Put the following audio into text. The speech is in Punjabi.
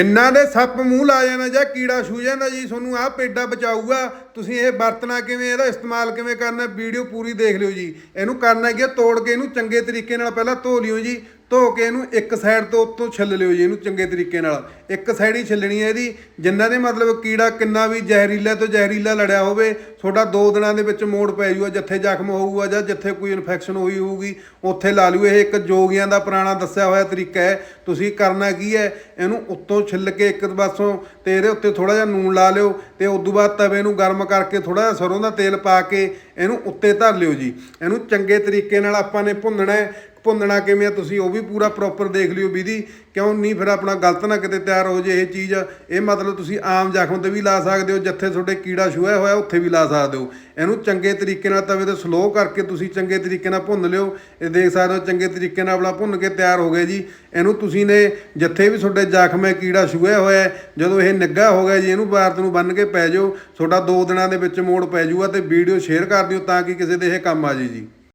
ਇੰਨਾਂ ਦੇ ਸੱਪ ਮੂੰਹ ਲਾ ਜਾਣਾ ਜਾਂ ਕੀੜਾ ਛੂ ਜਾਂਦਾ ਜੀ, ਤੁਹਾਨੂੰ ਆਹ ਪੇਡਾ ਬਚਾਊਗਾ। ਤੁਸੀਂ ਇਹ ਵਰਤਣਾ ਕਿਵੇਂ, ਇਹਦਾ ਇਸਤੇਮਾਲ ਕਿਵੇਂ ਕਰਨਾ, ਵੀਡੀਓ ਪੂਰੀ ਦੇਖ ਲਿਓ ਜੀ। ਇਹਨੂੰ ਕਰਨਾ ਕੀ ਹੈ, ਤੋੜ ਕੇ ਇਹਨੂੰ ਚੰਗੇ ਤਰੀਕੇ ਨਾਲ ਪਹਿਲਾਂ ਧੋ ਲਿਓ ਜੀ। ਧੋ ਕੇ ਇਹਨੂੰ ਇੱਕ ਸਾਈਡ ਤੋਂ ਉੱਤੋਂ ਛਿੱਲ ਲਿਓ ਜੀ ਇਹਨੂੰ ਚੰਗੇ ਤਰੀਕੇ ਨਾਲ। ਇੱਕ ਸਾਈਡ ਹੀ ਛਿੱਲਣੀ ਹੈ ਇਹਦੀ, ਜਿੰਨਾ ਦੇ ਮਤਲਬ ਕੀੜਾ ਕਿੰਨਾ ਵੀ ਜ਼ਹਿਰੀਲਾ ਤੋਂ ਜ਼ਹਿਰੀਲਾ ਲੜਿਆ ਹੋਵੇ, ਤੁਹਾਡਾ ਦੋ ਦਿਨਾਂ ਦੇ ਵਿੱਚ ਮੋੜ ਪੈ ਜੂਗਾ, ਜਿੱਥੇ ਜ਼ਖਮ ਹੋਊਗਾ ਜਾਂ ਜਿੱਥੇ ਕੋਈ ਇਨਫੈਕਸ਼ਨ ਹੋਈ ਹੋਊਗੀ, ਉੱਥੇ ਲਾ ਲਿਓ। ਇਹ ਇੱਕ ਜੋਗੀਆਂ ਦਾ ਪੁਰਾਣਾ ਦੱਸਿਆ ਹੋਇਆ ਤਰੀਕਾ ਹੈ। ਤੁਸੀਂ ਕਰਨਾ ਕੀ ਹੈ? ਇਹਨੂੰ ਉੱਤੋਂ ਛਿੱਲ ਕੇ ਇੱਕ ਪਾਸੋਂ ਤੇ ਇਹਦੇ ਉੱਤੇ ਥੋੜਾ ਜਿਹਾ ਨੂਨ ਲਾ ਲਿਓ ਤੇ ਉਸ ਤੋਂ ਬਾਅਦ ਤਵੇ ਨੂੰ ਗਰਮ ਕਰਕੇ ਥੋੜਾ ਜਿਹਾ ਸਰੋਂ ਦਾ ਤੇਲ ਪਾ ਕੇ ਇਹਨੂੰ ਉੱਤੇ ਧਰ ਲਿਓ ਜੀ। ਇਹਨੂੰ ਚੰਗੇ ਤਰੀਕੇ ਨਾਲ ਆਪਾਂ ਨੇ ਭੁੰਨਣਾ ਹੈ। ਭੁੰਨਣਾ ਕਿਵੇਂ ਆ ਤੁਸੀਂ ਉਹ ਵੀ ਪੂਰਾ ਪ੍ਰੋਪਰ ਦੇਖ ਲਿਓ ਵਿਧੀ ਕਿਉਂ ਨਹੀਂ ਫਿਰ ਆਪਣਾ ਗਲਤ ਨਾ ਕਿਤੇ ਤਿਆਰ ਹੋ ਜੇ ਇਹ ਚੀਜ਼। ਇਹ ਮਤਲਬ ਤੁਸੀਂ ਆਮ ਜ਼ਖਮ ਤੇ ਵੀ ਲਾ ਸਕਦੇ ਹੋ, ਜਿੱਥੇ ਤੁਹਾਡੇ ਕੀੜਾ ਛੂਇਆ ਹੋਇਆ ਉੱਥੇ ਵੀ ਲਾ ਸਕਦੇ ਹੋ। ਇਹਨੂੰ ਚੰਗੇ ਤਰੀਕੇ ਨਾਲ ਤਵੇ ਤੇ ਸਲੋ ਕਰਕੇ ਤੁਸੀਂ ਚੰਗੇ ਤਰੀਕੇ ਨਾਲ ਭੁੰਨ ਲਿਓ। ਇਹ ਦੇਖ ਸਕਦੇ ਹੋ ਚੰਗੇ ਤਰੀਕੇ ਨਾਲ ਆਪਣਾ ਭੁੰਨ ਕੇ ਤਿਆਰ ਹੋ ਗਏ ਜੀ। ਇਹਨੂੰ ਤੁਸੀਂ ਨੇ ਜਿੱਥੇ ਵੀ ਤੁਹਾਡੇ ਜ਼ਖਮ ਹੈ, ਕੀੜਾ ਛੂਇਆ ਹੋਇਆ ਜਦੋਂ ਇਹ ਨਿੱਘਾ ਹੋ ਗਿਆ ਜੀ, ਇਹਨੂੰ ਬਾਰਤ ਨੂੰ ਬੰਨ ਕੇ ਪੈ ਜਾਓ। ਤੁਹਾਡਾ ਦੋ ਦਿਨਾਂ ਦੇ ਵਿੱਚ ਮੋੜ ਪੈ ਜਾਊਗਾ ਤੇ ਵੀਡੀਓ ਸ਼ੇਅਰ ਕਰ ਦਿਓ ਤਾਂ ਕਿ ਕਿਸੇ ਦੇ ਇਹ ਕੰਮ ਆ ਜੇ ਜੀ।